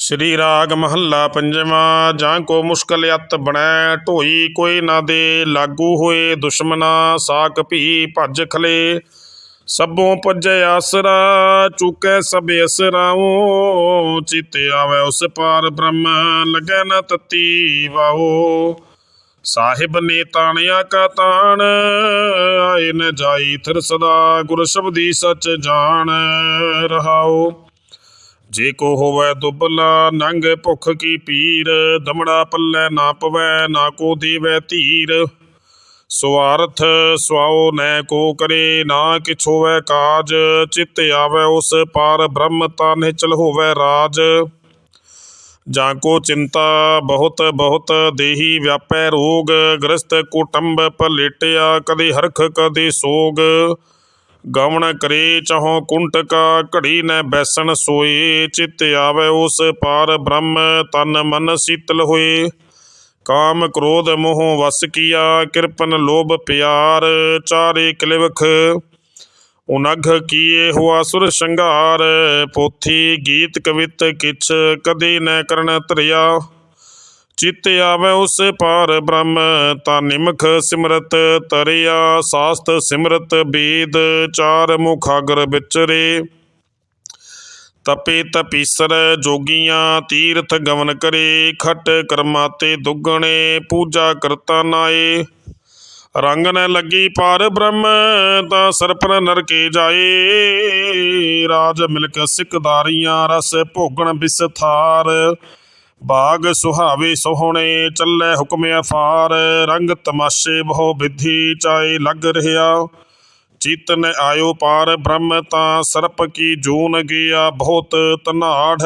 ਸ੍ਰੀ ਰਾਗ ਮਹੱਲਾ ਪੰਜਵਾਂ, ਜਾਂ ਕੋ ਮੁਸ਼ਕਲ ਅਤ ਬਣੈ, ਢੋਈ ਕੋਈ ਨਾ ਦੇ, ਲਾਗੂ ਹੋਏ ਦੁਸ਼ਮਨਾ, ਸਾਕ ਭੀ ਭੱਜ ਖਲੇ। ਸਭੋਂ ਪਜੈ ਆਸਰਾ, ਚੁਕੈ ਸਭ ਅਸਰਾਓ ਚਿਤ ਆਵੈ ਉਸ ਪਾਰ ਬ੍ਰਹਮ, ਲਗੈ ਨ ਤਤੀ ਵਾਓ ਸਾਹਿਬ ਨੇ ਤਾਣਿਆ ਕਾ ਤਾਣ, ਆਏ ਨ ਜਾਈ ਥਿਰ ਸਦਾ ਗੁਰ ਸ਼ਬਦੀ ਸਚ ਜਾਣ ਰਹਾਓ ਜੇ ਕੋ ਹੋਵੇ ਦੁਬਲਾ, ਨੰਗ ਭੁਖ ਕੀ ਪੀਰ, ਦਮੜਾ ਪੱਲੇ ਨਾ ਪਵੈ, ਨਾ ਕੋ ਦੇਵੈ ਧੀਰ। ਸਵਾਰਥ ਸਵਾਉ ਨੈ ਕੋ ਕਰੇ, ਨਾ ਕਿਛ ਹੋਵੇ ਕਾਜ, ਚਿਤ ਆਵੈ ਉਸ ਪਾਰ, ਬ੍ਰਹਮ ਤਾਂ ਨਿਚਲ ਹੋਵੇ ਰਾਜ। ਜਾਂ ਕੋ ਚਿੰਤਾ, ਬਹੁਤ ਬਹੁਤ ਦੇਹੀ ਵਿਆਪੈ ਰੋਗ, ਗ੍ਰਸਤ ਕੁਟੰਬ ਪਲੇਟਿਆ ਕਦੇ ਹਰਖ ਕਦੇ ਸੋਗ। ਗਵਣ ਕਰੇ ਚਾਹੋ ਕੁੰਟਕਾ, ਘੜੀ ਨੈ ਬੈਸਣ ਸੋਏ, ਚਿਤ ਆਵੈ ਉਸ ਪਾਰ ਬ੍ਰਹਮ, ਤਨ ਮਨ ਸੀਤਲ ਹੋਏ। ਕਾਮ ਕ੍ਰੋਧ ਮੋਹ ਵਸ ਕੀਆ, ਕਿਰਪਨ ਲੋਭ ਪਿਆਰ, ਚਾਰੇ ਕਲਿਵਖ। ਉਨਘ ਕੀਏ ਹੁਆ ਸੁਰ ਸ਼ੰਗਾਰ, ਪੋਥੀ ਗੀਤ ਕਵਿਤ ਕਿਛ ਕਦੇ ਨ ਕਰਨ ਧਰਿਆ। ਚਿਤ ਆਵੈ ਉਸ ਪਾਰ ਬ੍ਰਹਮ, ਤਾਂ ਨਿਮਖ ਸਿਮਰਤ ਤਰਿਆ, ਸਾਸਤ ਸਿਮਰਤ ਬੇਦ, ਚਾਰ ਮੁਖਾਗਰ ਵਿਚਰੇ। ਤਪੇ ਤਪੀਸਰ ਜੋਗੀਆਂ, ਤੀਰਥ ਗਮਨ ਕਰੇ, ਖਟ ਕਰਮਾ ਤੇ ਦੁੱਗਣੇ, ਪੂਜਾ ਕਰਤਾ ਨਾਏ। ਰੰਗ ਨ ਲੱਗੀ ਪਾਰ ਬ੍ਰਹਮ, ਤਾਂ ਸਰਪਨ ਨਰਕੇ ਜਾਏ। ਰਾਜ ਮਿਲਕ ਸਿਕਦਾਰੀਆਂ ਰਸ ਭੋਗਣ ਬਿਸਥਾਰ। ਬਾਗ ਸੁਹਾਵੇ ਸੋਹਣੇ ਚੱਲੇ ਹੁਕਮ ਅਫਾਰ, ਰੰਗ ਤਮਾਸ਼ੇ ਬਹੁ ਵਿਧੀ ਚਾਏ ਲੱਗ ਰਿਹਾ। ਚਿਤਨ ਆਇਓ ਪਾਰ ਬ੍ਰਹਮ ਤਾਂ ਸਰਪ ਕੀ ਜੂਨ ਗਿਆ ਬਹੁਤ ਤਨਾੜ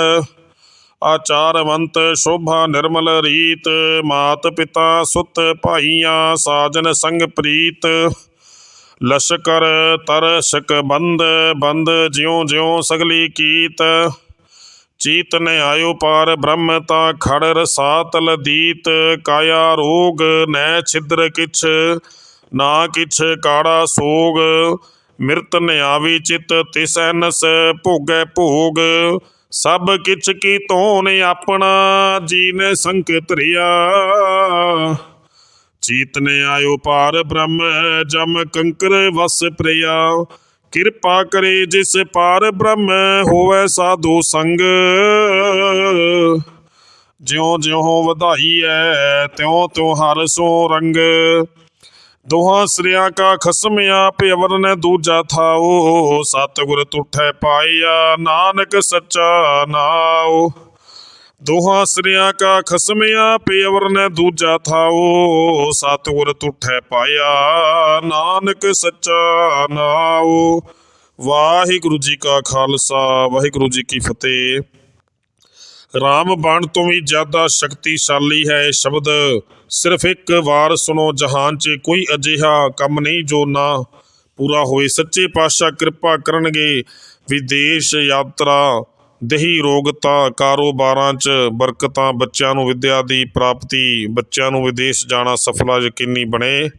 ਆਚਾਰਵੰਤ ਸ਼ੋਭਾ ਨਿਰਮਲ ਰੀਤ, ਮਾਤ ਪਿਤਾ ਸੁਤ ਭਾਈਆਂ ਸਾਜਨ ਸੰਗ ਪ੍ਰੀਤ। ਲਸ਼ਕਰ ਤਰਸ਼ਕ ਬੰਦ ਬੰਦ ਜਿਉ ਜਿਉ ਸਗਲੀ ਕੀਤ। ਚੀਤ ਨੇ ਆਇਓ ਪਾਰ ਬ੍ਰਹਮ ਤਾ ਖੜ ਰਸਾਤਲ ਦੀਤ ਕਾਇਆ ਰੋਗ ਨੈ ਛਿਦਰ ਕਿਛ, ਨਾ ਕਿਛ ਕਾੜਾ ਸੋਗ। ਮਿਰਤ ਨ ਆਵੀ ਚਿਤ ਤਿਸੈ ਭੋਗੈ ਭੋਗ। ਸਭ ਕਿਛ ਕੀ ਤੋਨ ਆਪਣਾ, ਜੀਨ ਸੰਕਤ ਰਿਆ। ਚੀਤ ਨੇ ਆਇਓ ਪਾਰ ਬ੍ਰਹਮ, ਜਮ ਕੰਕਰ ਵਸ ਪ੍ਰਿਆ। ਕਿਰਪਾ ਕਰੇ ਜਿਸ ਪਾਰ ਬ੍ਰਹਮ ਹੋਵੇ ਸਾਧੂ ਸੰਗ। ਜਿਉ ਜਿਉ ਵਧਾਈ ਐ ਤਿਉ ਤਿਉ ਹਰ ਸੋ ਰੰਗ। ਦੋਹਾਂ ਸ੍ਰਿਆਂ ਕਾ ਖਸਮ ਆਪ ਅਵਰ ਨੇ ਦੂਜਾ ਥਾਓ। ਸਤਿਗੁਰ ਤੁਠੈ ਪਾਇਆ, ਨਾਨਕ ਸੱਚਾ ਨਾਉ। ਦੋਹਾਂ ਸ੍ਰਿਆਂ ਕਾ ਖਸਮ ਪੇਵਰ ਨੇ ਦੂਜਾ ਥਾਓ ਸਤਿਗੁਰ ਤੁਠੈ ਪਾਇਆ, ਨਾਨਕ ਸੱਚਾ ਨਾਉ। ਵਾਹਿਗੁਰੂ ਜੀ ਕਾ ਖਾਲਸਾ, ਵਾਹਿਗੁਰੂ ਜੀ ਕੀ ਫਤਿਹ। ਰਾਮ ਬਾਣ ਤੋਂ ਵੀ ਜ਼ਿਆਦਾ ਸ਼ਕਤੀਸ਼ਾਲੀ ਹੈ ਇਹ ਸ਼ਬਦ। ਸਿਰਫ ਇੱਕ ਵਾਰ ਸੁਣੋ, ਜਹਾਨ 'ਚ ਕੋਈ ਅਜਿਹਾ ਕੰਮ ਨਹੀਂ ਜੋ ਨਾ ਪੂਰਾ ਹੋਏ ਸੱਚੇ ਪਾਤਸ਼ਾਹ ਕਿਰਪਾ ਕਰਨਗੇ। ਵਿਦੇਸ਼ ਯਾਤਰਾ ਦਹੀ ਰੋਗਤਾ ਕਾਰੋਬਾਰਾਂ 'ਚ ਬਰਕਤਾਂ ਬੱਚਿਆਂ ਨੂੰ ਵਿੱਦਿਆ ਦੀ ਪ੍ਰਾਪਤੀ, ਬੱਚਿਆਂ ਨੂੰ ਵਿਦੇਸ਼ ਜਾਣਾ ਸਫਲਾ ਯਕੀਨੀ ਬਣੇ।